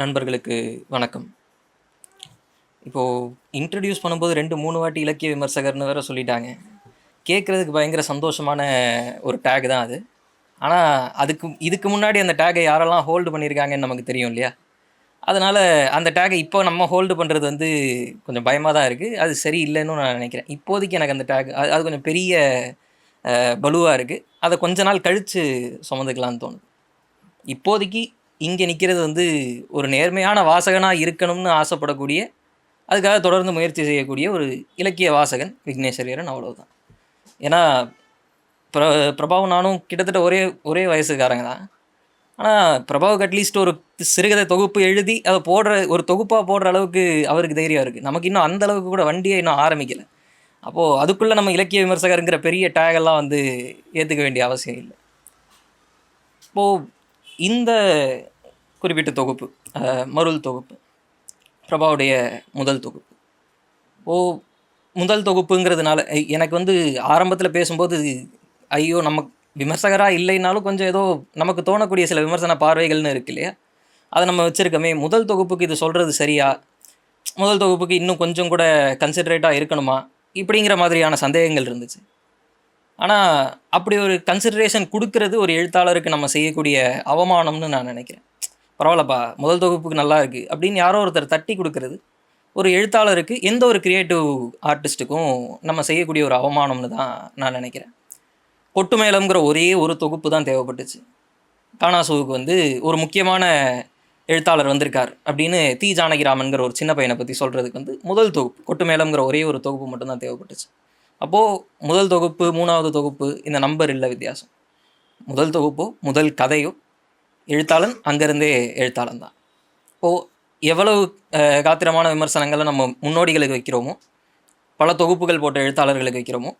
நண்பர்களுக்கு வணக்கம். இப்போது இன்ட்ரடியூஸ் பண்ணும்போது ரெண்டு மூணு வாட்டி இலக்கிய விமர்சகர்னு வேறு சொல்லிட்டாங்க. கேட்குறதுக்கு பயங்கர சந்தோஷமான ஒரு டேக் தான் அது. ஆனால் அதுக்கு இதுக்கு முன்னாடி அந்த டேகை யாரெல்லாம் ஹோல்டு பண்ணியிருக்காங்கன்னு நமக்கு தெரியும் இல்லையா? அதனால் அந்த டேகை இப்போ நம்ம ஹோல்டு பண்ணுறது வந்து கொஞ்சம் பயமாக தான் இருக்குது அது சரி இல்லைன்னு நான் நினைக்கிறேன். இப்போதைக்கு எனக்கு அந்த டேக் அது அது கொஞ்சம் பெரிய பலுவாக இருக்குது அதை கொஞ்ச நாள் கழித்து சுமந்துக்கலான்னு தோணுது. இப்போதைக்கு இங்கே நிற்கிறது வந்து ஒரு நேர்மையான வாசகனாக இருக்கணும்னு ஆசைப்படக்கூடிய அதுக்காக தொடர்ந்து முயற்சி செய்யக்கூடிய ஒரு இலக்கிய வாசகன் விக்னேஸ்வரியரன் அவ்வளோதான் ஏன்னா பிர பிரபாவும் நானும் கிட்டத்தட்ட ஒரே ஒரே வயசுக்காரங்க தான். ஆனால் பிரபாவுக்கு அட்லீஸ்ட் ஒரு சிறுகதை தொகுப்பு எழுதி அதை போடுற ஒரு தொகுப்பாக போடுற அளவுக்கு அவருக்கு தைரியம் இருக்குது நமக்கு இன்னும் அந்த அளவுக்கு கூட வண்டியை இன்னும் ஆரம்பிக்கலை. அப்போது அதுக்குள்ளே நம்ம இலக்கிய விமர்சகருங்கிற பெரிய டேகெல்லாம் வந்து ஏற்றுக்க வேண்டிய அவசியம் இல்லை. இப்போது இந்த குறிப்பிட்ட தொகுப்பு மருள் தொகுப்பு பிரபாவுடைய முதல் தொகுப்பு. ஓ முதல் தொகுப்புங்கிறதுனால எனக்கு வந்து ஆரம்பத்தில் பேசும்போது ஐயோ நம்ம விமர்சகராக இல்லைனாலும் கொஞ்சம் ஏதோ நமக்கு தோணக்கூடிய சில விமர்சன பார்வைகள்னு இருக்கு இல்லையா? அதை நம்ம வச்சுருக்கோமே முதல் தொகுப்புக்கு இது சொல்கிறது சரியா? முதல் தொகுப்புக்கு இன்னும் கொஞ்சம் கூட கன்சிடரேட்டாக இருக்கணுமா? இப்படிங்கிற மாதிரியான சந்தேகங்கள் இருந்துச்சு. ஆனால் அப்படி ஒரு கன்சிடரேஷன் கொடுக்கறது ஒரு எழுத்தாளருக்கு நம்ம செய்யக்கூடிய அவமானம்னு நான் நினைக்கிறேன். பரவாயில்லப்பா முதல் தொகுப்புக்கு நல்லா இருக்குது அப்படின்னு யாரோ ஒருத்தர் தட்டி கொடுக்கறது. ஒரு எழுத்தாளருக்கு எந்த ஒரு கிரியேட்டிவ் ஆர்டிஸ்ட்டுக்கும் நம்ம செய்யக்கூடிய ஒரு அவமானம்னு தான் நான் நினைக்கிறேன். கொட்டு மேளம்ங்கிற ஒரே ஒரு தொகுப்பு தான் தேவைப்பட்டுச்சு. காணாசுவுக்கு வந்து ஒரு முக்கியமான எழுத்தாளர் வந்திருக்கார் அப்படின்னு தி. ஜானகிராமன்கிற ஒரு சின்ன பையனை பற்றி சொல்கிறதுக்கு வந்து முதல் தொகுப்பு கொட்டு மேளம்ங்கிற ஒரே ஒரு தொகுப்பு மட்டும்தான் தேவைப்பட்டுச்சு. அப்போது முதல் தொகுப்பு மூணாவது தொகுப்பு இந்த நம்பர் இல்லை வித்தியாசம். முதல் தொகுப்போ முதல் கதையோ எழுத்தாளன் அங்கேருந்தே எழுத்தாளன் தான். இப்போது எவ்வளவு காத்திரமான விமர்சனங்களை நம்ம முன்னோடிகளுக்கு வைக்கிறோமோ பல தொகுப்புகள் போட்ட எழுத்தாளர்களுக்கு வைக்கிறோமோ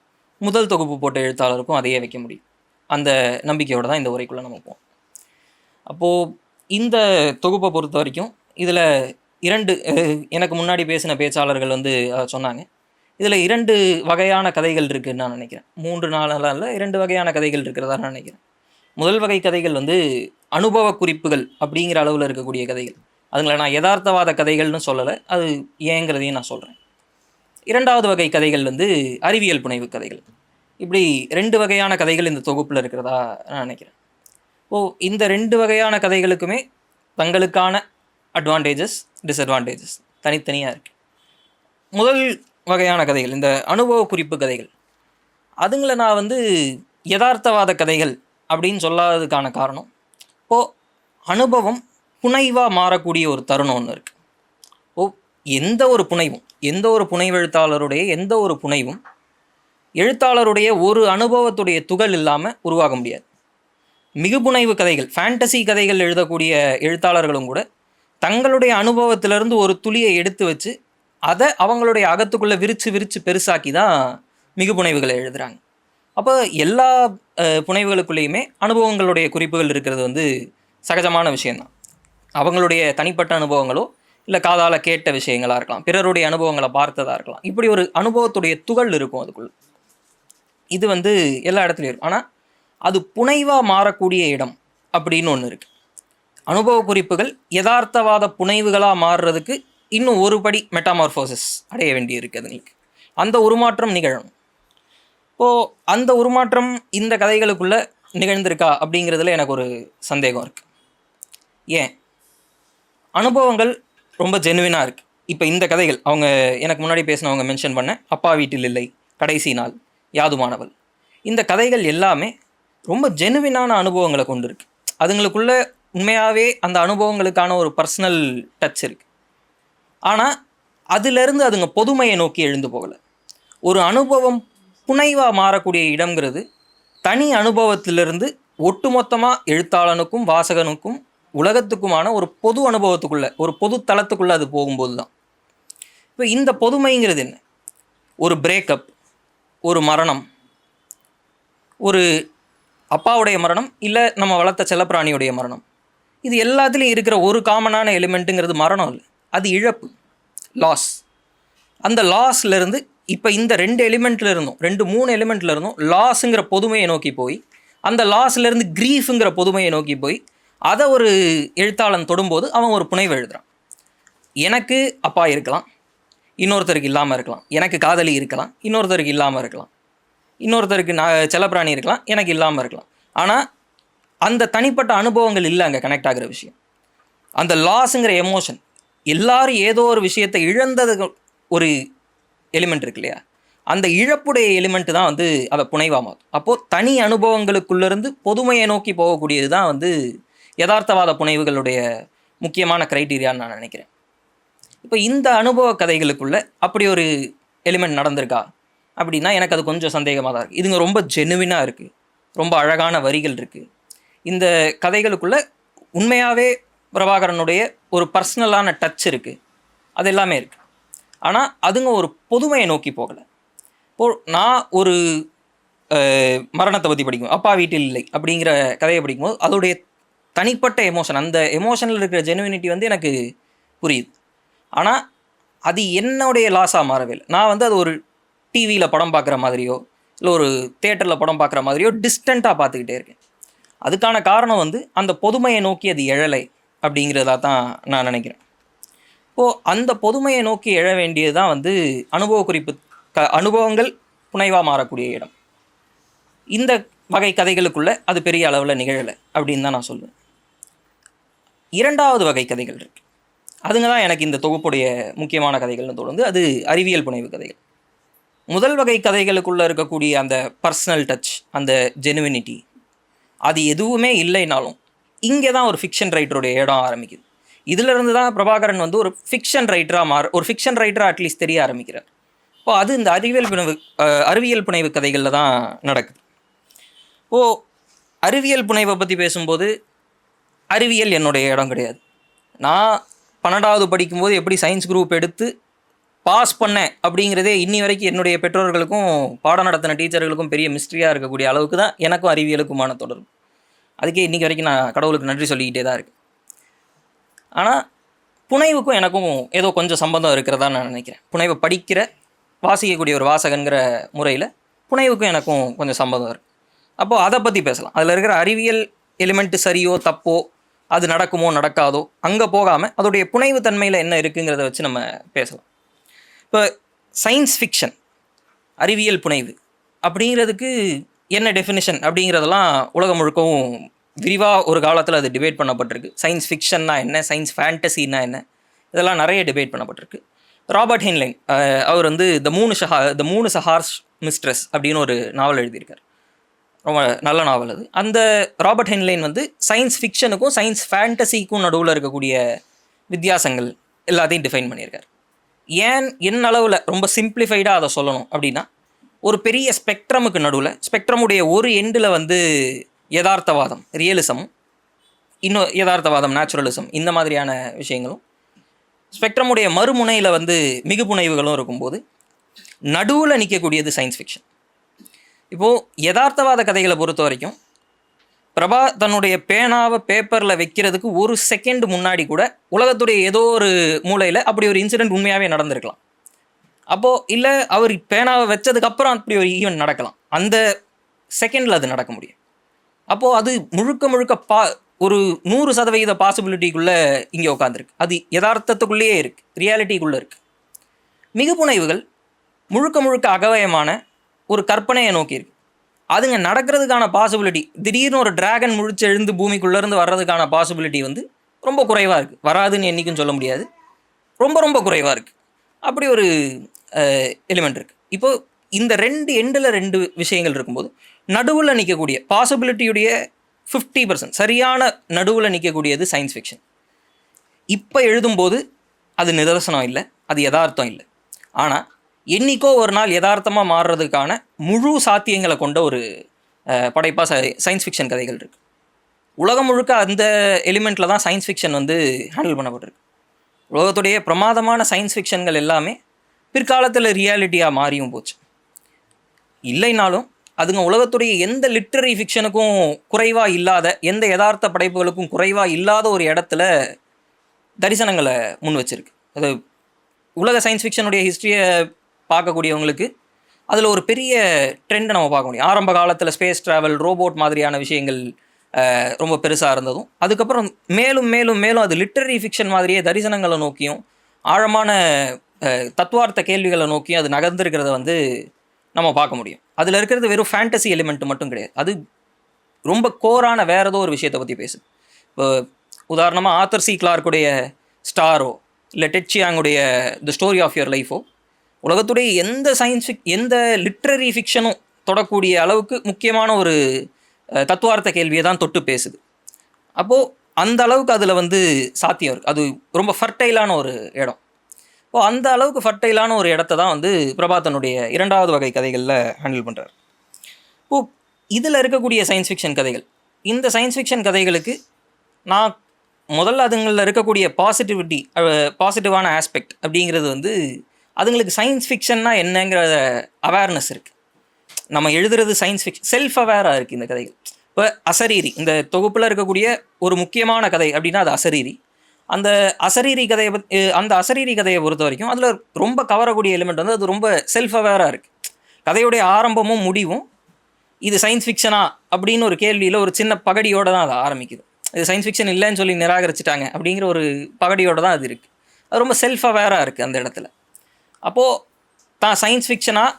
முதல் தொகுப்பு போட்ட எழுத்தாளருக்கும் அதையே வைக்க முடியும். அந்த நம்பிக்கையோடு தான் இந்த உரைக்குள்ளே நம்ம போவோம். அப்போது இந்த தொகுப்பை பொறுத்த வரைக்கும் இதில் இரண்டு எனக்கு முன்னாடி பேசின பேச்சாளர்கள் வந்து சொன்னாங்க. இதில் இரண்டு வகையான கதைகள் இருக்குதுன்னு நான் நினைக்கிறேன். மூன்று நாளில் இரண்டு வகையான கதைகள் இருக்கிறதா நான் நினைக்கிறேன். முதல் வகை கதைகள் வந்து அனுபவ குறிப்புகள் அப்படிங்கிற அளவில் இருக்கக்கூடிய கதைகள். அதுங்களை நான் யதார்த்தவாத கதைகள்னு சொல்லலை. அது ஏங்கிறதையும் நான் சொல்கிறேன் இரண்டாவது வகை கதைகள் வந்து அறிவியல் புனைவு கதைகள். இப்படி ரெண்டு வகையான கதைகள் இந்த தொகுப்பில் இருக்கிறதா நான் நினைக்கிறேன். ஓ இந்த ரெண்டு வகையான கதைகளுக்குமே தங்களுக்கான அட்வான்டேஜஸ் டிஸ்அட்வான்டேஜஸ் தனித்தனியாக இருக்குது முதல் வகையான கதைகள் இந்த அனுபவ குறிப்பு கதைகள். அதுங்களை நான் வந்து யதார்த்தவாத கதைகள் அப்படின்னு சொல்லாததுக்கான காரணம் இப்போது அனுபவம் புனைவாக மாறக்கூடிய ஒரு தருணம் ஒன்று இருக்குது ஓ எந்த ஒரு புனைவும் எந்த ஒரு புனைவெழுத்தாளருடைய எந்த ஒரு புனைவும் எழுத்தாளருடைய ஒரு அனுபவத்துடைய துகள் இல்லாமல் உருவாக முடியாது. மிகுபுனைவு கதைகள் ஃபேண்டசி கதைகள் எழுதக்கூடிய எழுத்தாளர்களும் கூட தங்களுடைய அனுபவத்திலிருந்து ஒரு துளியை எடுத்து வச்சு அதை அவங்களுடைய அகத்துக்குள்ளே விரித்து விரித்து பெருசாக்கி தான் மிகுபுனைவுகளை எழுதுகிறாங்க அப்போ எல்லா புனைவுகளுக்குள்ளேயுமே அனுபவங்களுடைய குறிப்புகள் இருக்கிறது வந்து சகஜமான விஷயந்தான் அவங்களுடைய தனிப்பட்ட அனுபவங்களோ இல்லை காதால் கேட்ட விஷயங்களாக இருக்கலாம் பிறருடைய அனுபவங்களை பார்த்ததாக இருக்கலாம் இப்படி ஒரு அனுபவத்துடைய துகள் இருக்கும் அதுக்குள்ள. இது வந்து எல்லா இடத்துலையும் இருக்கும். ஆனால் அது புனைவாக மாறக்கூடிய இடம் அப்படின்னு ஒன்று இருக்குது அனுபவ குறிப்புகள் யதார்த்தவாத புனைவுகளாக மாறுறதுக்கு இன்னும் ஒரு படி மெட்டாமார்ஃபோசிஸ் அடைய வேண்டி இருக்குது அதுங்களுக்கு. அந்த உருமாற்றம் நிகழணும். இப்போது அந்த உருமாற்றம் இந்த கதைகளுக்குள்ளே நிகழ்ந்திருக்கா அப்படிங்கிறதுல எனக்கு ஒரு சந்தேகம் இருக்குது ஏன்? அனுபவங்கள் ரொம்ப ஜெனுவினாக இருக்குது இப்போ இந்த கதைகள் அவங்க எனக்கு முன்னாடி பேசினவங்க மென்ஷன் பண்ண அப்பா வீட்டில் இல்லை கடைசி நாள் யாதுமானவள். இந்த கதைகள் எல்லாமே ரொம்ப ஜெனுவினான அனுபவங்களை கொண்டு இருக்கு அதுங்களுக்குள்ள உண்மையாகவே அந்த அனுபவங்களுக்கான ஒரு பர்சனல் டச் இருக்குது ஆனால் அதிலிருந்து அதுங்க பொதுமையை நோக்கி எழுந்து போகலை. ஒரு அனுபவம் புனைவாக மாறக்கூடிய இடம்ங்கிறது தனி அனுபவத்திலிருந்து ஒட்டுமொத்தமாக எழுத்தாளனுக்கும் வாசகனுக்கும் உலகத்துக்குமான ஒரு பொது அனுபவத்துக்குள்ளே ஒரு பொது தளத்துக்குள்ளே அது போகும்போது தான் இப்போ இந்த பொதுமைங்கிறது என்ன? ஒரு பிரேக்கப் ஒரு மரணம் ஒரு அப்பாவுடைய மரணம் இல்லை நம்ம வளர்த்த செல்லப்பிராணியுடைய மரணம். இது எல்லாத்துலேயும் இருக்கிற ஒரு காமனான எலிமெண்ட்டுங்கிறது மரணம் இல்லை அது இழப்பு லாஸ் அந்த லாஸ்லேருந்து இப்போ இந்த ரெண்டு எலிமெண்ட்ல இருந்தும் ரெண்டு மூணு எலிமெண்ட்ல இருந்தும் லாஸுங்கிற பொதுமையை நோக்கி போய் அந்த லாஸ்லேருந்து க்ரீஃபுங்கிற பொதுமையை நோக்கி போய் அதை ஒரு எழுத்தாளன் தொடும்போது அவன் ஒரு புனைவு எழுதுறான். எனக்கு அப்பா இருக்கலாம் இன்னொருத்தருக்கு இல்லாமல் இருக்கலாம் எனக்கு காதலி இருக்கலாம் இன்னொருத்தருக்கு இல்லாமல் இருக்கலாம் இன்னொருத்தருக்கு நான் செல்லப்பிராணி இருக்கலாம் எனக்கு இல்லாமல் இருக்கலாம். ஆனால் அந்த தனிப்பட்ட அனுபவங்கள் இல்லை அங்கே கனெக்ட் ஆகிற விஷயம். அந்த லாஸுங்கிற எமோஷன் எல்லாரும் ஏதோ ஒரு விஷயத்தை இழந்தது ஒரு எலிமெண்ட் இருக்கு இல்லையா அந்த இழப்புடைய எலிமெண்ட் தான் வந்து அதை புனைவாக அப்போது தனி அனுபவங்களுக்குள்ளேருந்து பொதுமையை நோக்கி போகக்கூடியது தான் வந்து யதார்த்தவாத புனைவுகளுடைய முக்கியமான க்ரைட்டீரியான்னு நான் நினைக்கிறேன். இப்போ இந்த அனுபவ கதைகளுக்குள்ளே அப்படி ஒரு எலிமெண்ட் நடந்திருக்கா? அப்படின்னா எனக்கு அது கொஞ்சம் சந்தேகமாக தான் இருக்குது இதுங்க ரொம்ப ஜெனுவினாக இருக்குது ரொம்ப அழகான வரிகள் இருக்குது இந்த கதைகளுக்குள்ளே உண்மையாகவே பிரபாகரனுடைய ஒரு பர்சனலான டச் இருக்குது அது எல்லாமே இருக்குது ஆனால் அதுங்க ஒரு பொதுமையை நோக்கி போகலை. இப்போ நான் ஒரு மரணத்தை பற்றி படிக்கும் அப்பா வீட்டில் இல்லை அப்படிங்கிற கதையை படிக்கும்போது அதோடைய தனிப்பட்ட எமோஷன் அந்த எமோஷனில் இருக்கிற ஜெனுவினிட்டி வந்து எனக்கு புரியுது. ஆனால் அது என்னுடைய லாஸாக மாறவே இல்லை. நான் வந்து அது ஒரு டிவியில் படம் பார்க்குற மாதிரியோ இல்லை ஒரு தேட்டரில் படம் பார்க்குற மாதிரியோ டிஸ்டண்ட்டாக பார்த்துக்கிட்டே இருக்கேன். அதுக்கான காரணம் வந்து அந்த பொதுமையை நோக்கி அது எழலை அப்படிங்கிறதா தான் நான் நினைக்கிறேன். இப்போது அந்த பொதுமையை நோக்கி எழ வேண்டியது தான் வந்து அனுபவ குறிப்பு க அனுபவங்கள் புனைவாக மாறக்கூடிய இடம். இந்த வகை கதைகளுக்குள்ள அது பெரிய அளவில் நிகழலை அப்படின்னு தான் நான் சொல்லுவேன். இரண்டாவது வகை கதைகள் இருக்கு. அதுங்க தான் எனக்கு இந்த தொகுப்புடைய முக்கியமான கதைகள்னு தோணுது. அது அறிவியல் புனைவு கதைகள். முதல் வகை கதைகளுக்குள்ளே இருக்கக்கூடிய அந்த பர்சனல் டச் அந்த ஜெனுவினிட்டி அது எதுவுமே இல்லைனாலும் இங்கே தான் ஒரு ஃபிக்ஷன் ரைட்டருடைய இடம் ஆரம்பிக்குது. இதிலிருந்து தான் பிரபாகரன் வந்து ஒரு ஃபிக்ஷன் ரைட்டராக மாற ஒரு ஃபிக்ஷன் ரைட்டராக அட்லீஸ்ட் தெரிய ஆரம்பிக்கிறார். இப்போ அது இந்த அறிவியல் புனைவு அறிவியல் புனைவு கதைகளில் தான் நடக்குது. ஓ அறிவியல் புனைவை பற்றி பேசும்போது அறிவியல் என்னுடைய இடம் கிடையாது. நான் பன்னெண்டாவது படிக்கும்போது எப்படி சயின்ஸ் குரூப் எடுத்து பாஸ் பண்ணேன் அப்படிங்கிறதே இன்னி வரைக்கும் என்னுடைய பெற்றோர்களுக்கும் பாடம் நடத்தின டீச்சர்களுக்கும் பெரிய மிஸ்ட்ரியாக இருக்கக்கூடிய அளவுக்கு தான் எனக்கும் அறிவியலுக்குமான தொடர்பு. அதுக்கே இன்றைக்கி வரைக்கும் நான் கடவுளுக்கு நன்றி சொல்லிக்கிட்டே தான் இருக்கேன். ஆனால் புனைவுக்கும் எனக்கும் ஏதோ கொஞ்சம் சம்பந்தம் இருக்கிறதா நான் நினைக்கிறேன். புனைவை படிக்கிற வாசிக்கக்கூடிய ஒரு வாசகங்கிற முறையில் புனைவுக்கும் எனக்கும் கொஞ்சம் சம்பந்தம் இருக்குது அப்போது அதை பற்றி பேசலாம். அதில் இருக்கிற அறிவியல் எலிமெண்ட்டு சரியோ தப்போ அது நடக்குமோ நடக்காதோ அங்கே போகாமல் அதோடைய புனைவு தன்மையில் என்ன இருக்குங்கிறத வச்சு நம்ம பேசலாம். இப்போ சயின்ஸ் ஃபிக்ஷன் அறிவியல் புனைவு அப்படிங்கிறதுக்கு என்ன டெஃபினிஷன் அப்படிங்கிறதெல்லாம் உலகம் முழுக்கவும் விரிவாக ஒரு காலத்தில் அது டிபேட் பண்ணப்பட்டிருக்கு. சயின்ஸ் ஃபிக்ஷன்னா என்ன? சயின்ஸ் ஃபேண்டசின்னா என்ன? இதெல்லாம் நிறைய டிபேட் பண்ணப்பட்டிருக்கு. ராபர்ட் ஹென்லைன் அவர் வந்து த மூணு ஷஹா த மூணு சஹார்ஸ் மிஸ்ட்ரஸ் அப்படின்னு ஒரு நாவல் எழுதியிருக்கார். ரொம்ப நல்ல நாவல் அது. அந்த ராபர்ட் ஹென்லைன் வந்து சயின்ஸ் ஃபிக்ஷனுக்கும் சயின்ஸ் ஃபேண்டசிக்கும் நடுவில் இருக்கக்கூடிய வித்தியாசங்கள் எல்லாத்தையும் டிஃபைன் பண்ணியிருக்கார். ஏன் என் அளவில் ரொம்ப சிம்பிளிஃபைடாக அதை சொல்லணும் அப்படின்னா ஒரு பெரிய ஸ்பெக்ட்ரமுக்கு நடுவில் ஸ்பெக்ட்ரமுடைய ஒரு எண்டில் வந்து யதார்த்தவாதம் ரியலிசம் இன்னும் யதார்த்தவாதம் நேச்சுரலிசம் இந்த மாதிரியான விஷயங்களும். ஸ்பெக்ட்ரமுடைய மறுமுனையில் வந்து மிகுப்புனைவுகளும் இருக்கும்போது நடுவில் நிற்கக்கூடியது சயின்ஸ் ஃபிக்ஷன் இப்போது யதார்த்தவாத கதைகளை பொறுத்த வரைக்கும் பிரபா தன்னுடைய பேனாவை பேப்பரில் வைக்கிறதுக்கு ஒரு செகண்ட் முன்னாடி கூட உலகத்துடைய ஏதோ ஒரு மூலையில் அப்படி ஒரு இன்சிடெண்ட் உண்மையாகவே நடந்திருக்கலாம். அப்போது இல்லை அவர் பேனாவை வச்சதுக்கப்புறம் அப்படி ஒரு ஈவெண்ட் நடக்கலாம். அந்த செகண்டில் அது நடக்க முடியும். அப்போது அது முழுக்க முழுக்க பா ஒரு நூறு சதவிகித பாசிபிலிட்டிக்குள்ளே இங்கே உட்காந்துருக்கு அது யதார்த்தத்துக்குள்ளேயே இருக்குது ரியாலிட்டிக்குள்ளே இருக்குது மிகுப்புனைவுகள் முழுக்க முழுக்க அகவயமான ஒரு கற்பனையை நோக்கி இருக்கு. அதுங்க நடக்கிறதுக்கான பாசிபிலிட்டி திடீர்னு ஒரு டிராகன் முழிச்சு எழுந்து பூமிக்குள்ளேருந்து வர்றதுக்கான பாசிபிலிட்டி வந்து ரொம்ப குறைவாக இருக்குது வராதுன்னு என்றைக்கும் சொல்ல முடியாது. ரொம்ப ரொம்ப குறைவாக இருக்குது அப்படி ஒரு எலிமெண்ட் இருக்குது இப்போது இந்த ரெண்டு எண்டில் ரெண்டு விஷயங்கள் இருக்கும்போது நடுவில் நிற்கக்கூடிய பாசிபிலிட்டியுடைய ஃபிஃப்டி பர்சன்ட் சரியான நடுவில் நிற்கக்கூடியது சயின்ஸ் ஃபிக்ஷன் இப்போ எழுதும்போது அது நிதர்சனம் இல்லை அது யதார்த்தம் இல்லை. ஆனால் என்னைக்கோ ஒரு நாள் யதார்த்தமாக மாறுறதுக்கான முழு சாத்தியங்களை கொண்ட ஒரு படைப்பாக ச சயின்ஸ் ஃபிக்ஷன் கதைகள் இருக்குது உலகம் முழுக்க அந்த எலிமெண்ட்டில் தான் சயின்ஸ் ஃபிக்ஷன் வந்து ஹேண்டில் பண்ணப்பட்டிருக்கு. உலகத்துடைய பிரமாதமான சயின்ஸ் ஃபிக்ஷன்கள் எல்லாமே பிற்காலத்தில் ரியாலிட்டியாக மாறியும் போச்சு. இல்லைனாலும் அதுங்க உலகத்துடைய எந்த லிட்ரரி ஃபிக்ஷனுக்கும் குறைவாக இல்லாத எந்த யதார்த்த படைப்புகளுக்கும் குறைவாக இல்லாத ஒரு இடத்துல தரிசனங்களை முன் வச்சிருக்கு. அது உலக சயின்ஸ் ஃபிக்ஷனுடைய ஹிஸ்ட்ரியை பார்க்கக்கூடியவங்களுக்கு அதில் ஒரு பெரிய ட்ரெண்டை நம்ம பார்க்க முடியும். ஆரம்ப காலத்தில் ஸ்பேஸ் ட்ராவல் ரோபோட் மாதிரியான விஷயங்கள் ரொம்ப பெருசாக இருந்ததும். அதுக்கப்புறம் மேலும் மேலும் மேலும் அது லிட்ரரி ஃபிக்ஷன் மாதிரியே தரிசனங்களை நோக்கியும் ஆழமான தத்துவார்த்த கேள்விகளை நோக்கியும் அது நகர்ந்துருக்கிறத வந்து நம்ம பார்க்க முடியும். அதில் இருக்கிறது வெறும் ஃபேண்டசி எலிமெண்ட் மட்டும் கிடையாது. அது ரொம்ப கோரான வேறு ஏதோ ஒரு விஷயத்தை பற்றி பேசுது இப்போ உதாரணமாக ஆத்தர் சி கிளார்க்குடைய ஸ்டாரோ இல்லை டெச்சியாங்குடைய த ஸ்டோரி ஆஃப் யுவர் லைஃபோ உலகத்துடைய எந்த சயின்ஸ் எந்த லிட்ரரி ஃபிக்ஷனும் தொடக்கூடிய அளவுக்கு முக்கியமான ஒரு தத்துவார்த்த கேள்வியை தான் தொட்டு பேசுது. அப்போது அந்த அளவுக்கு அதில் வந்து சாத்தியம் இருக்குது அது ரொம்ப ஃபர்டைலான ஒரு இடம். இப்போ அந்த அளவுக்கு ஃபர்டைலான ஒரு இடத்த தான் வந்து பிரபாத்தனுடைய இரண்டாவது வகை கதைகளில் ஹேண்டில் பண்ணுறார் ஓ இதில் இருக்கக்கூடிய சயின்ஸ் ஃபிக்ஷன் கதைகள். இந்த சயின்ஸ் ஃபிக்ஷன் கதைகளுக்கு நான் முதல்ல அதுங்களில் இருக்கக்கூடிய பாசிட்டிவிட்டி பாசிட்டிவான ஆஸ்பெக்ட் அப்படிங்கிறது வந்து அதுங்களுக்கு சயின்ஸ் ஃபிக்ஷன்னா என்னங்கிற அவேர்னஸ் இருக்குது நம்ம எழுதுறது சயின்ஸ் ஃபிக்ஷன் செல்ஃப் அவேராக இருக்குது இந்த கதைகள். இப்போ அசரீரி இந்த தொகுப்பில் இருக்கக்கூடிய ஒரு முக்கியமான கதை அப்படின்னா அது அசரீரி. அந்த அசரீரி கதையை பத் அந்த அசரீரி கதையை பொறுத்த வரைக்கும் அதில் ரொம்ப கவரக்கூடிய எலிமெண்ட் வந்து அது ரொம்ப செல்ஃப் அவேராக இருக்குது கதையுடைய ஆரம்பமும் முடிவும் இது சயின்ஸ் ஃபிக்ஷனா அப்படின்னு ஒரு கேள்வியில் ஒரு சின்ன பகடியோடு தான் அது ஆரம்பிக்குது. இது சயின்ஸ் ஃபிக்ஷன் இல்லைன்னு சொல்லி நிராகரிச்சிட்டாங்க அப்படிங்கிற ஒரு பகடியோடு தான் அது இருக்குது அது ரொம்ப செல்ஃப் அவேராக இருக்குது அந்த இடத்துல. அப்போது தான் சயின்ஸ் ஃபிக்ஷனாக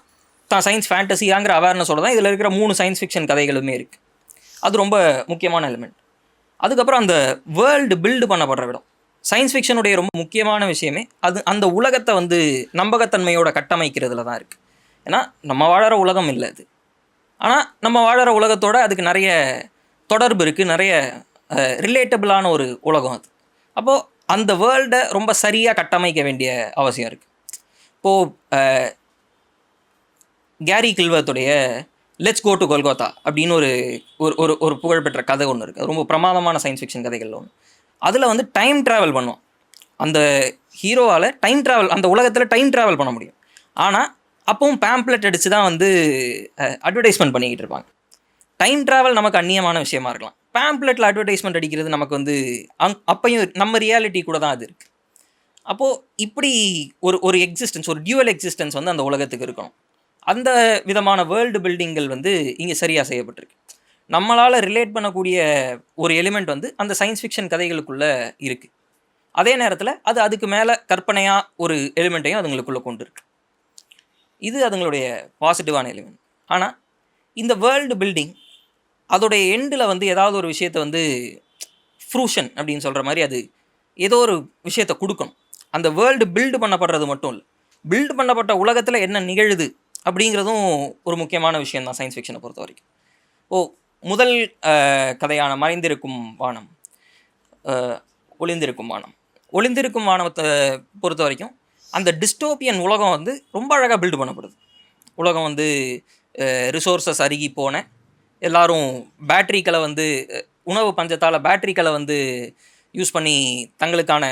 தான் சயின்ஸ் ஃபேண்டசியாங்கிற அவேர்னஸோட தான் இதில் இருக்கிற மூணு சயின்ஸ் ஃபிக்ஷன் கதைகளுமே இருக்குது அது ரொம்ப முக்கியமான எலிமெண்ட் அதுக்கப்புறம் அந்த வேர்ல்டு பில்டு பண்ணப்படுற விடம் சயின்ஸ் ஃபிக்ஷனுடைய ரொம்ப முக்கியமான விஷயமே அது அந்த உலகத்தை வந்து நம்பகத்தன்மையோட கட்டமைக்கிறதுல தான் இருக்குது ஏன்னா நம்ம வாழற உலகம் இல்லை அது. ஆனால் நம்ம வாழற உலகத்தோட அதுக்கு நிறைய தொடர்பு இருக்குது நிறைய ரிலேட்டபிளான ஒரு உலகம் அது. அப்போது அந்த வேர்ல்டை ரொம்ப சரியாக கட்டமைக்க வேண்டிய அவசியம் இருக்குது இப்போது கேரி கில்வத்துடைய லெட்ஸ் கோ டு கொல்கோத்தா அப்படின்னு ஒரு ஒரு ஒரு ஒரு புகழ்பெற்ற கதை ஒன்று இருக்குது ரொம்ப பிரமாதமான சயின்ஸ் ஃபிக்ஷன் கதைகள் ஒன்று அதில் வந்து டைம் ட்ராவல் பண்ணும். அந்த ஹீரோவால் டைம் ட்ராவல் அந்த உலகத்தில் டைம் ட்ராவல் பண்ண முடியும். ஆனால் அப்பவும் பேம்ப்ளெட் அடித்து தான் வந்து அட்வர்டைஸ்மெண்ட் பண்ணிக்கிட்டு இருப்பாங்க. டைம் ட்ராவல் நமக்கு அந்நியமான விஷயமா இருக்கலாம். பேம்ப்ளெட்டில் அட்வர்டைஸ்மெண்ட் அடிக்கிறது நமக்கு வந்து அங் அப்பையும் நம்ம ரியாலிட்டி கூட தான் அது இருக்குது அப்போது இப்படி ஒரு ஒரு எக்ஸிஸ்டன்ஸ் ஒரு டியூவல் எக்ஸிஸ்டன்ஸ் வந்து அந்த உலகத்துக்கு இருக்கணும். அந்த விதமான வேர்ல்டு பில்டிங்கள் வந்து இங்கே சரியாக செய்யப்பட்டிருக்கு. நம்மளால் ரிலேட் பண்ணக்கூடிய ஒரு எலிமெண்ட் வந்து அந்த சயின்ஸ் ஃபிக்ஷன் கதைகளுக்குள்ளே இருக்குது அதே நேரத்தில் அது அதுக்கு மேலே கற்பனையாக ஒரு எலிமெண்ட்டையும் அதுங்களுக்குள்ளே கொண்டு இருக்கு இது அதுங்களுடைய பாசிட்டிவான எலிமெண்ட் ஆனால் இந்த வேர்ல்டு பில்டிங் அதோடைய எண்டில் வந்து ஏதாவது ஒரு விஷயத்தை வந்து ஃப்ரூஷன் அப்படின்னு சொல்கிற மாதிரி அது ஏதோ ஒரு விஷயத்தை கொடுக்கணும். அந்த வேர்ல்டு பில்டு பண்ணப்படுறது மட்டும் இல்லை. பில்டு பண்ணப்பட்ட உலகத்தில் என்ன நிகழுது அப்படிங்கிறதும் ஒரு முக்கியமான விஷயம் தான் சயின்ஸ் ஃபிக்ஷனை பொறுத்த வரைக்கும் ஓ முதல் கதையான மறைந்திருக்கும் வானம் ஒளிந்திருக்கும் வானம். ஒளிந்திருக்கும் வானத்தை பொறுத்த வரைக்கும் அந்த டிஸ்டோபியன் உலகம் வந்து ரொம்ப அழகாக பில்டு பண்ணப்படுது. உலகம் வந்து ரிசோர்ஸஸ் அருகி போன எல்லாரும் பேட்டரிக்களை வந்து உணவு பஞ்சத்தால் பேட்டரிக்களை வந்து யூஸ் பண்ணி தங்களுக்கான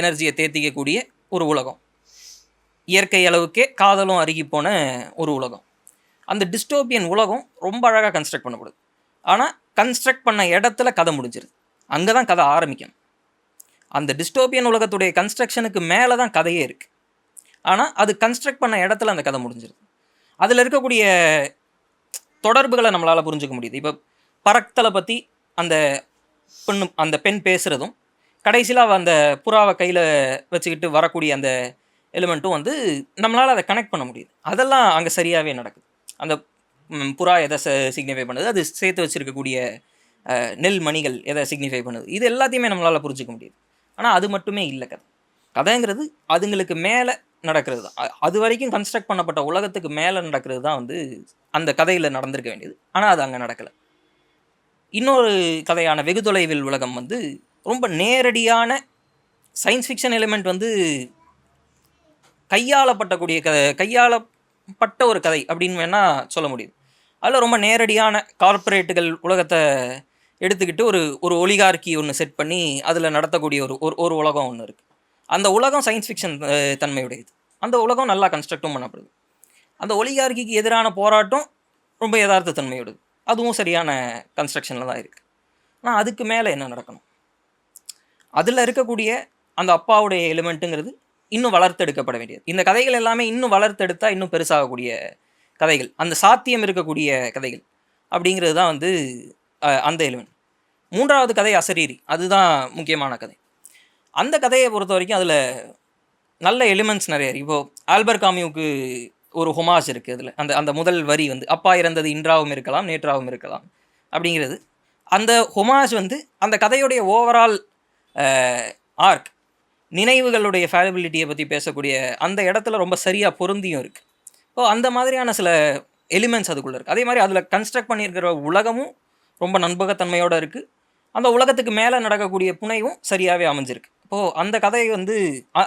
எனர்ஜியை தேர்த்திக்கக்கூடிய ஒரு உலகம். இயற்கை அளவுக்கே காதலும் அருகி போன ஒரு உலகம். அந்த டிஸ்டோபியன் உலகம் ரொம்ப அழகாக கன்ஸ்ட்ரக்ட் பண்ணப்படுது. ஆனால் கன்ஸ்ட்ரக்ட் பண்ண இடத்துல கதை முடிஞ்சிருது. அங்கே தான் கதை ஆரம்பிக்கும் அந்த டிஸ்டோபியன் உலகத்துடைய கன்ஸ்ட்ரக்ஷனுக்கு மேலே தான் கதையே இருக்குது ஆனால் அது கன்ஸ்ட்ரக்ட் பண்ண இடத்துல அந்த கதை முடிஞ்சிருது. அதில் இருக்கக்கூடிய தொடர்புகளை நம்மளால் புரிஞ்சுக்க முடியுது. இப்போ பறக்தலை பற்றி அந்த பெண்ணு அந்த பெண் பேசுகிறதும் கடைசியில் அவள் அந்த புறாவை கையில் வச்சுக்கிட்டு வரக்கூடிய அந்த எலிமெண்ட்டும் வந்து நம்மளால் அதை கனெக்ட் பண்ண முடியுது. அதெல்லாம் அங்கே சரியாகவே நடக்குது. அந்த புறா எதை சிக்னிஃபை பண்ணுது? அது சேர்த்து வச்சுருக்கக்கூடிய நெல் மணிகள் எதை சிக்னிஃபை பண்ணுது? இது எல்லாத்தையுமே நம்மளால் புரிஞ்சுக்க முடியுது. ஆனால் அது மட்டுமே இல்லை கதை. கதைங்கிறது அதுங்களுக்கு மேலே நடக்கிறது தான். அது வரைக்கும் கன்ஸ்ட்ரக்ட் பண்ணப்பட்ட உலகத்துக்கு மேலே நடக்கிறது தான் வந்து அந்த கதையில் நடந்திருக்க வேண்டியது. ஆனால் அது அங்கே நடக்கலை. இன்னொரு கதையான வெகு தொலைவில் உலகம் வந்து ரொம்ப நேரடியான சயின்ஸ் ஃபிக்ஷன் எலிமெண்ட் வந்து கையாளப்பட்டக்கூடிய க கையாளப்பட்ட ஒரு கதை அப்படின்னு வேணால் சொல்ல முடியுது. அதில் ரொம்ப நேரடியான கார்ப்பரேட்டுகள் உலகத்தை எடுத்துக்கிட்டு ஒரு ஒரு ஒலிகார்க்கி ஒன்று செட் பண்ணி அதில் நடத்தக்கூடிய ஒரு ஒரு ஒரு உலகம் ஒன்று இருக்குது அந்த உலகம் சயின்ஸ் ஃபிக்ஷன் தன்மையுடையது. அந்த உலகம் நல்லா கன்ஸ்ட்ரக்டும் பண்ணப்படுது. அந்த ஒலிகார்க்கிக்கு எதிரான போராட்டம் ரொம்ப யதார்த்த தன்மையோடது அதுவும் சரியான கன்ஸ்ட்ரக்ஷனில் தான் இருக்குது ஆனால் அதுக்கு மேலே என்ன நடக்கணும்? அதில் இருக்கக்கூடிய அந்த அப்பாவுடைய எலிமெண்ட்டுங்கிறது இன்னும் வளர்த்தெடுக்கப்பட வேண்டியது. இந்த கதைகள் எல்லாமே இன்னும் வளர்த்தெடுத்தால் இன்னும் பெருசாகக்கூடிய கதைகள் அந்த சாத்தியம் இருக்கக்கூடிய கதைகள் அப்படிங்கிறது தான் வந்து அந்த எலிமெண்ட் மூன்றாவது கதை அசரீரி அதுதான் முக்கியமான கதை. அந்த கதையை பொறுத்த வரைக்கும் அதில் நல்ல எலிமெண்ட்ஸ் நிறைய இருக்குது இப்போது ஆல்பர் காமியூக்கு ஒரு ஹொமாஸ் இருக்குது அதில். அந்த அந்த முதல் வரி வந்து அப்பா இறந்தது இன்றாவும் இருக்கலாம் நேற்றாவும் இருக்கலாம் அப்படிங்கிறது. அந்த ஹொமாஸ் வந்து அந்த கதையுடைய ஓவரால் ஆர்க் நினைவுகளுடைய ஃபேலபிலிட்டியை பற்றி பேசக்கூடிய அந்த இடத்துல ரொம்ப சரியாக பொருந்தியும் இருக்குது ஸோ அந்த மாதிரியான சில எலிமெண்ட்ஸ் அதுக்குள்ளே இருக்குது அதே மாதிரி அதில் கன்ஸ்ட்ரக்ட் பண்ணியிருக்கிற உலகமும் ரொம்ப நண்பகத்தன்மையோடு இருக்குது அந்த உலகத்துக்கு மேலே நடக்கக்கூடிய புனைவும் சரியாகவே அமைஞ்சிருக்கு. இப்போது அந்த கதை வந்து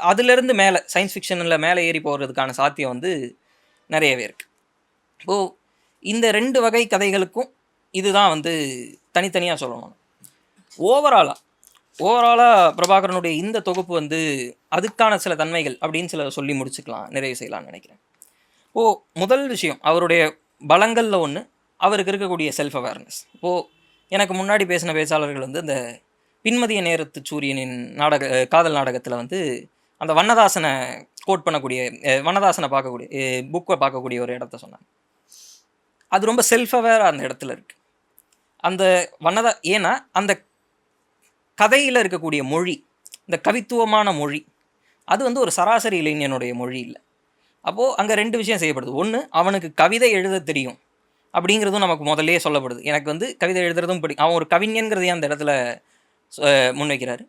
அதுலேருந்து மேலே சயின்ஸ் ஃபிக்ஷனில் மேலே ஏறி போகிறதுக்கான சாத்தியம் வந்து நிறையவே இருக்குது இப்போது இந்த ரெண்டு வகை கதைகளுக்கும் இதுதான் வந்து தனித்தனியாக சொல்லணும். ஓவராலாக ஓவராலாக பிரபாகரனுடைய இந்த தொகுப்பு வந்து அதுக்கான சில தன்மைகள் அப்படின்னு சில சொல்லி முடிச்சுக்கலாம் நிறைவு செய்யலாம்னு நினைக்கிறேன். இப்போது முதல் விஷயம் அவருடைய பலங்களில் ஒன்று அவருக்கு இருக்கக்கூடிய செல்ஃப் அவேர்னஸ் இப்போது எனக்கு முன்னாடி பேசின பேச்சாளர்கள் வந்து இந்த பின்மதிய நேரத்து சூரியனின் நாடக காதல் நாடகத்தில் வந்து அந்த வண்ணதாசனை கோட் பண்ணக்கூடிய வண்ணதாசனை பார்க்கக்கூடிய புக்கை பார்க்கக்கூடிய ஒரு இடத்த சொன்னாங்க. அது ரொம்ப செல்ஃப் அவேராக அந்த இடத்துல இருக்குது அந்த வண்ணதா ஏன்னா அந்த கதையில் இருக்கக்கூடிய மொழி இந்த கவித்துவமான மொழி அது வந்து ஒரு சராசரி இளைஞனுடைய மொழி இல்லை. அப்போது அங்கே ரெண்டு விஷயம் செய்யப்படுது. ஒன்று அவனுக்கு கவிதை எழுத தெரியும் அப்படிங்கிறதும் நமக்கு முதல்லே சொல்லப்படுது. எனக்கு வந்து கவிதை எழுதுறதும் பிடி அவன் ஒரு கவிஞங்கிறதையும் அந்த இடத்துல முன்வைக்கிறாரு.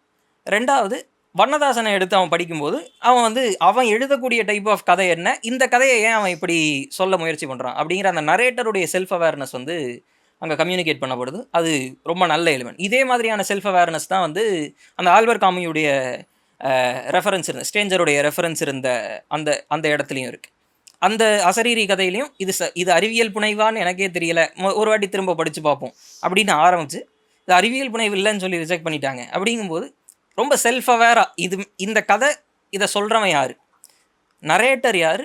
ரெண்டாவது வண்ணதாசனை எடுத்து அவன் படிக்கும்போது அவன் வந்து அவன் எழுதக்கூடிய டைப் ஆஃப் கதை என்ன இந்த கதையை ஏன் அவன் இப்படி சொல்ல முயற்சி பண்ணுறான் அப்படிங்கிற அந்த நரேட்டருடைய செல்ஃப் அவேர்னஸ் வந்து அங்கே கம்யூனிகேட் பண்ணப்படுது. அது ரொம்ப நல்ல எலிமெண்ட் இதே மாதிரியான செல்ஃப் அவேர்னஸ் தான் வந்து அந்த ஆல்பர் காமியுடைய ரெஃபரன்ஸ் இருந்த ஸ்ட்ரேஞ்சருடைய ரெஃபரன்ஸ் இருந்த அந்த அந்த இடத்துலையும் இருக்குது அந்த அசரீரி கதையிலையும் இது ச இது அறிவியல் புனைவான்னு எனக்கே தெரியல. ஒரு வாட்டி திரும்ப படித்து பார்ப்போம் அப்படின்னு ஆரம்பிச்சு இது அறிவியல் புனைவு இல்லைன்னு சொல்லி ரிஜெக்ட் பண்ணிட்டாங்க. அப்படிங்கும்போது ரொம்ப செல்ஃப் அவேராக இது இந்த கதை இதை சொல்கிறவன் யார்? நரேட்டர் யார்?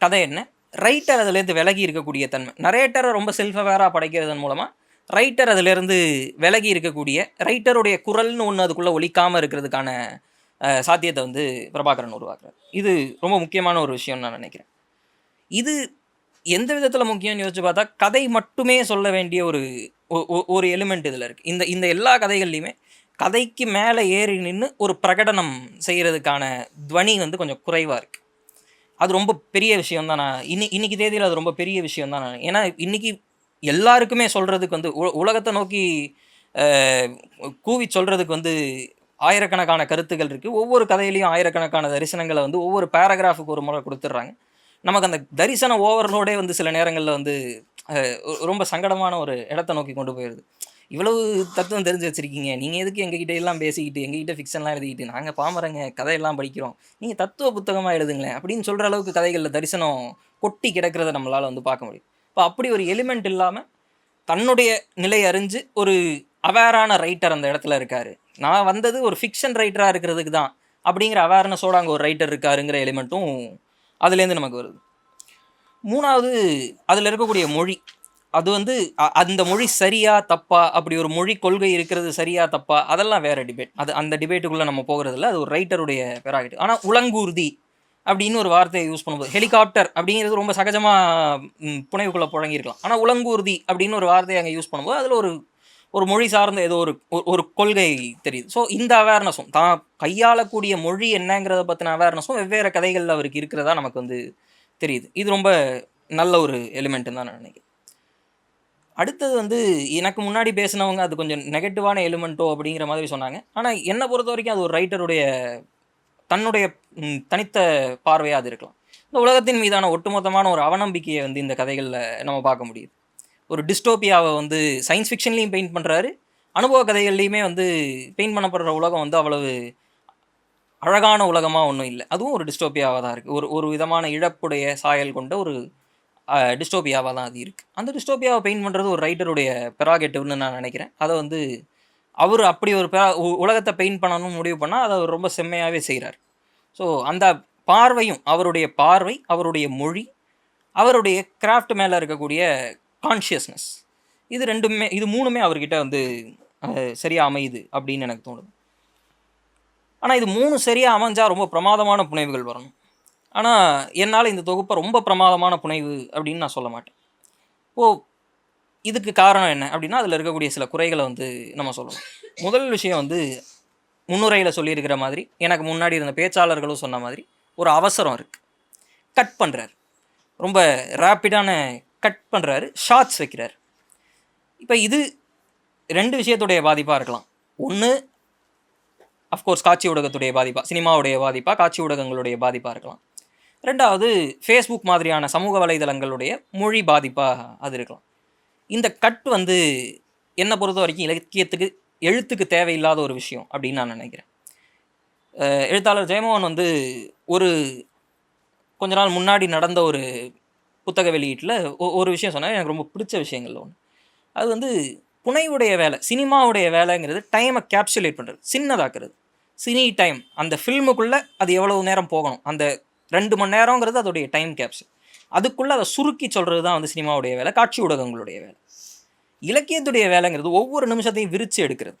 கதை என்ன? ரைட்டர் அதுலேருந்து விலகி இருக்கக்கூடிய தன்மை. நரேட்டரை ரொம்ப செல்ஃப் அவேராக படைக்கிறதன் மூலமாக ரைட்டர் அதுலேருந்து விலகி இருக்கக்கூடிய ரைட்டருடைய குரல்னு ஒன்று அதுக்குள்ளே ஒழிக்காமல் இருக்கிறதுக்கான சாத்தியத்தை வந்து பிரபாகரன் உருவாக்குறார். இது ரொம்ப முக்கியமான ஒரு விஷயம்னு நான் நினைக்கிறேன். இது எந்த விதத்தில் முக்கியம்னு யோசிச்சு பார்த்தா கதை மட்டுமே சொல்ல வேண்டிய ஒரு ஒ- ஒ- ஒரு எலிமெண்ட் இதில் இருக்குது இந்த இந்த எல்லா கதைகள்லையுமே கதைக்கு மேலே ஏறி நின்று ஒரு பிரகடனம் செய்கிறதுக்கான துவனி வந்து கொஞ்சம் குறைவாக இருக்குது அது ரொம்ப பெரிய விஷயம் தான் நான் இன்னி இன்னைக்கு தேதியில் அது ரொம்ப பெரிய விஷயம் தான் நான் ஏன்னா இன்றைக்கி எல்லாருக்குமே சொல்கிறதுக்கு வந்து உ- உலகத்தை நோக்கி கூவி சொல்கிறதுக்கு வந்து ஆயிரக்கணக்கான கருத்துக்கள் இருக்குது ஒவ்வொரு கதையிலையும் ஆயிரக்கணக்கான தரிசனங்களை வந்து ஒவ்வொரு பேராகிராஃபுக்கு ஒரு முறை கொடுத்துட்றாங்க. நமக்கு அந்த தரிசன ஓவர்லோடே வந்து சில நேரங்களில் வந்து ரொம்ப சங்கடமான ஒரு இடத்த நோக்கி கொண்டு போயிடுது இவ்வளவு தத்துவம் தெரிஞ்சு வச்சிருக்கீங்க. நீங்கள் எதுக்கு எங்ககிட்ட எல்லாம் பேசிக்கிட்டு எங்ககிட்ட ஃபிக்ஷன்லாம் எழுதிக்கிட்டு நாங்கள் பாமரங்க கதையெல்லாம் படிக்கிறோம். நீங்கள் தத்துவ புத்தகமாக எழுதுங்களேன் அப்படின்னு சொல்கிற அளவுக்கு கதைகளில் தரிசனம் கொட்டி கிடக்கிறத நம்மளால் வந்து பார்க்க முடியும். இப்போ அப்படி ஒரு எலிமெண்ட் இல்லாமல் தன்னுடைய நிலை அறிஞ்சு ஒரு அவேரான ரைட்டர் அந்த இடத்துல இருக்காரு. நான் வந்தது ஒரு ஃபிக்ஷன் ரைட்டராக இருக்கிறதுக்கு தான். அப்படிங்கிற அவேர்னஸோட அங்கே ஒரு ரைட்டர் இருக்காருங்கிற எலிமெண்ட்டும் அதுலேருந்து நமக்கு வருது. மூணாவது அதில் இருக்கக்கூடிய மொழி. அது வந்து அ- அந்த மொழி சரியா தப்பா அப்படி ஒரு மொழி கொள்கை இருக்கிறது சரியா தப்பா அதெல்லாம் வேறு டிபேட் அது அந்த டிபேட்டுக்குள்ளே நம்ம போகிறதில்ல அது ஒரு ரைட்டருடைய பேராகிட்டு. ஆனால் உலங்கூர்தி அப்படின்னு ஒரு வார்த்தையை யூஸ் பண்ணும்போது ஹெலிகாப்டர் அப்படிங்கிறது ரொம்ப சகஜமாக புனைவுக்குள்ளே புழங்கியிருக்கலாம். ஆனால் உலங்கூர்தி அப்படின்னு ஒரு வார்த்தையை அங்கே யூஸ் பண்ணும்போது அதில் ஒரு ஒரு மொழி சார்ந்த ஏதோ ஒரு ஒரு- கொள்கை தெரியுது. ஸோ இந்த அவேர்னஸும் தான் கையாளக்கூடிய மொழி என்னங்கிறத பற்றின அவேர்னஸும் வெவ்வேறு கதைகளில் அவருக்கு இருக்கிறதா நமக்கு வந்து தெரியுது. இது ரொம்ப நல்ல ஒரு எலிமெண்ட்டுன்னு தான் நான் நினைக்கிறேன். அடுத்தது வந்து எனக்கு முன்னாடி பேசினவங்க அது கொஞ்சம் நெகட்டிவான எலிமெண்ட்டோ அப்படிங்கிற மாதிரி சொன்னாங்க. ஆனால் என்னை பொறுத்த வரைக்கும் அது ஒரு ரைட்டருடைய தன்னுடைய தனித்த பார்வையாக அது இருக்கலாம். இந்த உலகத்தின் மீதான ஒட்டுமொத்தமான ஒரு அவநம்பிக்கையை வந்து இந்த கதைகளில் நம்ம பார்க்க முடியுது. ஒரு டிஸ்டோபியாவை வந்து சயின்ஸ் ஃபிக்ஷன்லேயும் பெயிண்ட் பண்ணுறாரு அனுபவ கதைகள்லையுமே வந்து பெயிண்ட் பண்ணப்படுற உலகம் வந்து அவ்வளவு அழகான உலகமாக ஒன்றும் இல்லை. அதுவும் ஒரு டிஸ்டோபியாவாக தான் இருக்குது ஒரு ஒரு விதமான இழப்புடைய சாயல் கொண்ட ஒரு டிஸ்டோபியாவாக தான் அது இருக்குது அந்த டிஸ்டோபியாவை பெயிண்ட் பண்ணுறது ஒரு ரைட்டருடைய பெராகேட்டிவ்னு நான் நினைக்கிறேன். அதை வந்து அவர் அப்படி ஒரு பெரா உ- உலகத்தை பெயிண்ட் பண்ணணும்னு முடிவு பண்ணால் அதை அவர் ரொம்ப செம்மையாகவே செய்கிறார் ஸோ அந்த பார்வையும் அவருடைய பார்வை அவருடைய மொழி அவருடைய கிராஃப்ட் மேலே இருக்கக்கூடிய கான்ஷியஸ்னஸ் இது ரெண்டுமே இது மூணுமே அவர்கிட்ட வந்து சரியாக அமையுது அப்படின்னு எனக்கு தோணுது. ஆனால் இது மூணு சரியாக அமைஞ்சால் ரொம்ப பிரமாதமான புனைவுகள் வரணும். ஆனால் என்னால் இந்த தொகுப்பை ரொம்ப பிரமாதமான புனைவு அப்படின்னு நான் சொல்ல மாட்டேன். ஓ இதுக்கு காரணம் என்ன அப்படின்னா அதில் இருக்கக்கூடிய சில குறைகளை வந்து நம்ம சொல்லணும். முதல் விஷயம் வந்து முன்னுரையில் சொல்லியிருக்கிற மாதிரி எனக்கு முன்னாடி இருந்த பேச்சாளர்களும் சொன்ன மாதிரி ஒரு அவசரம் இருக்குது கட் பண்ணுறார் ரொம்ப ரேப்பிடான கட் பண்ணுறாரு ஷார்ட்ஸ் வைக்கிறார். இப்போ இது ரெண்டு விஷயத்துடைய பாதிப்பாக இருக்கலாம். ஒன்று அஃப்கோர்ஸ் காட்சி ஊடகத்துடைய பாதிப்பாக சினிமாவுடைய பாதிப்பாக காட்சி ஊடகங்களுடைய பாதிப்பாக இருக்கலாம். ரெண்டாவது ஃபேஸ்புக் மாதிரியான சமூக வலைதளங்களுடைய மொழி பாதிப்பாக அது இருக்கலாம். இந்த கட் வந்து என்னை பொறுத்த வரைக்கும் இலக்கியத்துக்கு எழுத்துக்கு தேவையில்லாத ஒரு விஷயம் அப்படின்னு நான் நினைக்கிறேன். எழுத்தாளர் ஜெயமோகன் வந்து ஒரு கொஞ்ச நாள் முன்னாடி நடந்த ஒரு புத்தக வெளியீட்டில் ஒரு விஷயம் சொன்னால் எனக்கு ரொம்ப பிடிச்ச விஷயங்கள்ல ஒன்று அது வந்து புனைவுடைய வேலை சினிமாவுடைய வேலைங்கிறது டைமை கேப்சுலேட் பண்ணுறது சின்னதாக்குறது. சினி டைம் அந்த ஃபில்முக்குள்ளே அது எவ்வளவு நேரம் போகணும் அந்த ரெண்டு மணி நேரங்கிறது அதோடைய டைம் கேப்சூல் அதுக்குள்ளே அதை சுருக்கி சொல்கிறது தான் வந்து சினிமாவுடைய வேலை காட்சி ஊடகங்களுடைய வேலை. இலக்கியத்துடைய வேலைங்கிறது ஒவ்வொரு நிமிஷத்தையும் விரித்து எடுக்கிறது.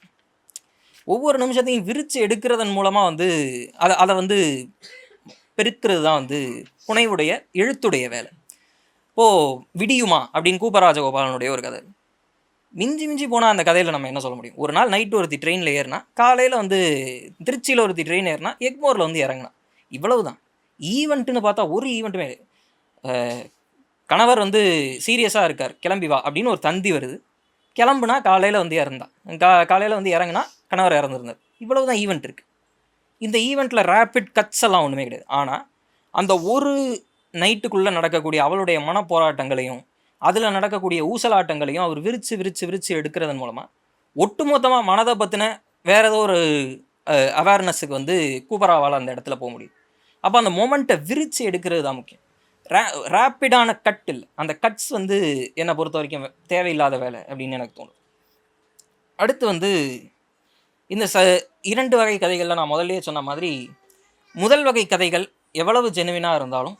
ஒவ்வொரு நிமிஷத்தையும் விரித்து எடுக்கிறதன் மூலமாக வந்து அதை அதை வந்து பெருக்கிறது தான் வந்து புனைவுடைய எழுத்துடைய வேலை. போ விடியுமா? அப்படின்னு கூப்பராஜகோபாலனுடைய ஒரு கதை. மிஞ்சி மிஞ்சி போனால் அந்த கதையில் நம்ம என்ன சொல்ல முடியும்? ஒரு நாள் நைட்டு ஒருத்தி ட்ரெயினில் ஏறினா காலையில் வந்து திருச்சியில் ஒருத்தி ட்ரெயின் ஏறினா எக்மோரில் வந்து இறங்கினா. இவ்வளவு தான் ஈவெண்ட்டுன்னு பார்த்தா ஒரு ஈவெண்ட்டுமே கணவர் வந்து சீரியஸாக இருக்கார். கிளம்பி வா அப்படின்னு ஒரு தந்தி வருது. கிளம்புனா காலையில் வந்து இறந்தா. கா காலையில் வந்து இறங்குனா கணவர் இறந்துருந்தார். இவ்வளவு தான் ஈவெண்ட் இருக்குது இந்த ஈவெண்ட்டில் ரேப்பிட் கட்ஸ் எல்லாம் ஒன்றுமே கிடையாது. ஆனால் அந்த ஒரு நைட்டுக்குள்ளே நடக்கக்கூடிய அவளுடைய மனப்போராட்டங்களையும் அதில் நடக்கக்கூடிய ஊசலாட்டங்களையும் அவர் விரித்து விரித்து விரித்து எடுக்கிறதன் மூலமாக ஒட்டுமொத்தமாக மனதை பற்றின வேற ஏதோ ஒரு அவேர்னஸுக்கு வந்து கூப்பராவால் அந்த இடத்துல போக முடியும். அப்போ அந்த மொமெண்ட்டை விரித்து எடுக்கிறது தான் முக்கியம். ரே ரேப்பிடான கட்டில் அந்த கட்ஸ் வந்து என்னை பொறுத்த வரைக்கும் தேவையில்லாத வேலை அப்படின்னு எனக்கு தோணும். அடுத்து வந்து இந்த ச இரண்டு வகை கதைகளில் நான் முதல்லயே சொன்ன மாதிரி முதல் வகை கதைகள் எவ்வளவு ஜெனுவினாக இருந்தாலும்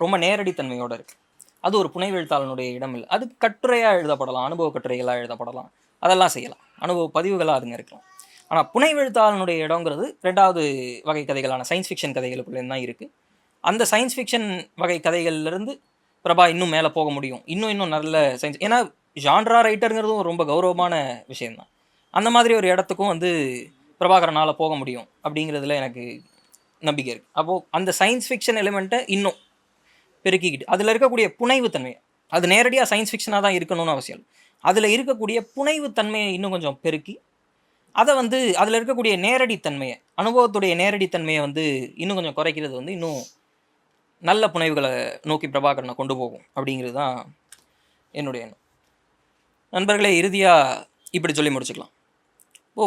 ரொம்ப நேரடித்தன்மையோடு இருக்குது அது ஒரு புனைவெழுத்தாளனுடைய இடம் இல்லை. அது கட்டுரையாக எழுதப்படலாம் அனுபவ கட்டுரைகளாக எழுதப்படலாம். அதெல்லாம் செய்யலாம். அனுபவ பதிவுகளாக அதுங்க இருக்கலாம். ஆனால் புனைவெழுத்தாளனுடைய இடங்கிறது ரெண்டாவது வகை கதைகளான சயின்ஸ் ஃபிக்ஷன் கதைகளுக்குள்ளே தான் இருக்குது அந்த சயின்ஸ் ஃபிக்ஷன் வகை கதைகள்லேருந்து பிரபா இன்னும் மேலே போக முடியும். இன்னும் இன்னும் நல்ல சயின்ஸ் ஏன்னா ஜான்ரா ரைட்டருங்கிறதும் ரொம்ப கௌரவமான விஷயந்தான் அந்த மாதிரி ஒரு இடத்துக்கும் வந்து பிரபாகரனால் போக முடியும் அப்படிங்கிறதுல எனக்கு நம்பிக்கை இருக்குது அப்போது அந்த சயின்ஸ் ஃபிக்ஷன் எலிமெண்ட்டை இன்னும் பெருக்கிக்கிட்டு அதில் இருக்கக்கூடிய புனைவுத்தன்மை அது நேரடியாக சயின்ஸ் ஃபிக்ஷனாக தான் இருக்கணும்னு அவசியம் அதில் இருக்கக்கூடிய புனைவுத்தன்மையை இன்னும் கொஞ்சம் பெருக்கி அதை வந்து அதில் இருக்கக்கூடிய நேரடித்தன்மையை அனுபவத்துடைய நேரடித்தன்மையை வந்து இன்னும் கொஞ்சம் குறைக்கிறது வந்து இன்னும் நல்ல புனைவுகளை நோக்கி பிரபாகரனை கொண்டு போகும் அப்படிங்கிறது தான் என்னுடைய எண்ணம். நண்பர்களே இறுதியாக இப்படி சொல்லி முடிச்சுக்கலாம். ஓ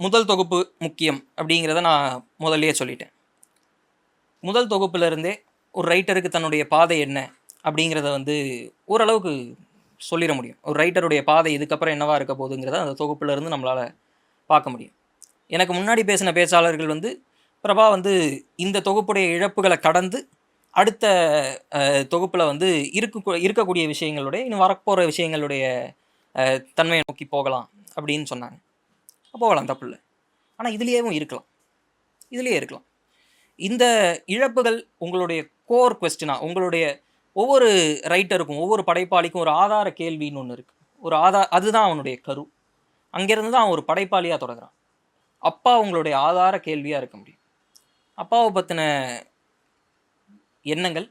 முதல் தொகுப்பு முக்கியம் அப்படிங்கிறத நான் முதல்லையே சொல்லிட்டேன். முதல் தொகுப்பிலிருந்தே ஒரு ரைட்டருக்கு தன்னுடைய பாதை என்ன அப்படிங்கிறத வந்து ஓரளவுக்கு சொல்லிட முடியும். ஒரு ரைட்டருடைய பாதை இதுக்கப்புறம் என்னவாக இருக்க போகுதுங்கிறத அந்த தொகுப்புலேருந்து நம்மளால் பார்க்க முடியும். எனக்கு முன்னாடி பேசின பேச்சாளர்கள் வந்து பிரபா வந்து இந்த தொகுப்புடைய இழப்புகளை கடந்து அடுத்த தொகுப்பில் வந்து இருக்க இருக்கக்கூடிய விஷயங்களுடைய இன்னும் வரப்போகிற விஷயங்களுடைய தன்மையை நோக்கி போகலாம் அப்படின்னு சொன்னாங்க. போகலாம் தப்பு இல்லை. ஆனால் இதுலேயேவும் இருக்கலாம். இதுலேயே இருக்கலாம். இந்த இழப்புகள் உங்களுடைய கோர் கொஸ்டினாக உங்களுடைய ஒவ்வொரு ரைட்டருக்கும் ஒவ்வொரு படைப்பாளிக்கும் ஒரு ஆதார கேள்வின்னு ஒன்று இருக்குது ஒரு ஆதா அதுதான் அவனுடைய கரு. அங்கேருந்து தான் அவன் ஒரு படைப்பாளியாக தொடங்குறான். அப்பா உங்களுடைய ஆதார கேள்வியாக இருக்க முடியும். அப்பாவை பற்றின எண்ணங்கள்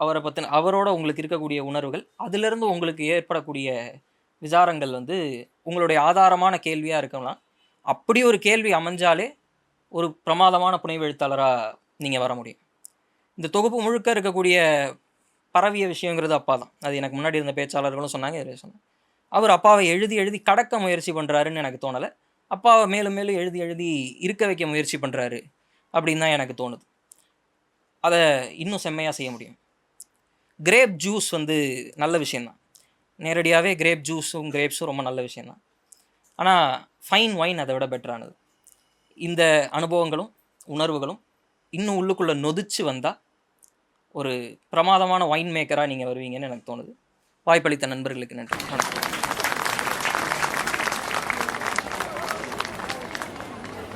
அவரை பற்றின அவரோட உங்களுக்கு இருக்கக்கூடிய உணர்வுகள் அதிலிருந்து உங்களுக்கு ஏற்படக்கூடிய விசாரங்கள் வந்து உங்களுடைய ஆதாரமான கேள்வியாக இருக்கலாம். அப்படி ஒரு கேள்வி அமைஞ்சாலே ஒரு பிரமாதமான புனைவெழுத்தாளராக நீங்கள் வர முடியும். இந்த தொகுப்பு முழுக்க இருக்கக்கூடிய பரவிய விஷயங்கிறது அப்பா தான். அது எனக்கு முன்னாடி இருந்த பேச்சாளர்களும் சொன்னாங்க இதில் சொன்னாங்க அவர் அப்பாவை எழுதி எழுதி கடக்க முயற்சி பண்ணுறாருன்னு எனக்கு தோணலை. அப்பாவை மேலும் மேலும் எழுதி எழுதி இருக்க வைக்க முயற்சி பண்ணுறாரு அப்படின்னு தான் எனக்கு தோணுது. அதை இன்னும் செம்மையாக செய்ய முடியும். கிரேப் ஜூஸ் வந்து நல்ல விஷயந்தான் நேரடியாகவே கிரேப் ஜூஸும் கிரேப்ஸும் ரொம்ப நல்ல விஷயந்தான் ஆனால் ஃபைன் ஒயின் அதை விட பெட்டரானது இந்த அனுபவங்களும் உணர்வுகளும் இன்னும் உள்ளுக்குள்ளே நொதிச்சு வந்தால் ஒரு பிரமாதமான ஒயின் மேக்கராக நீங்கள் வருவீங்கன்னு எனக்கு தோணுது. வாய்ப்பளித்த நண்பர்களுக்கு நன்றி. வணக்கம்.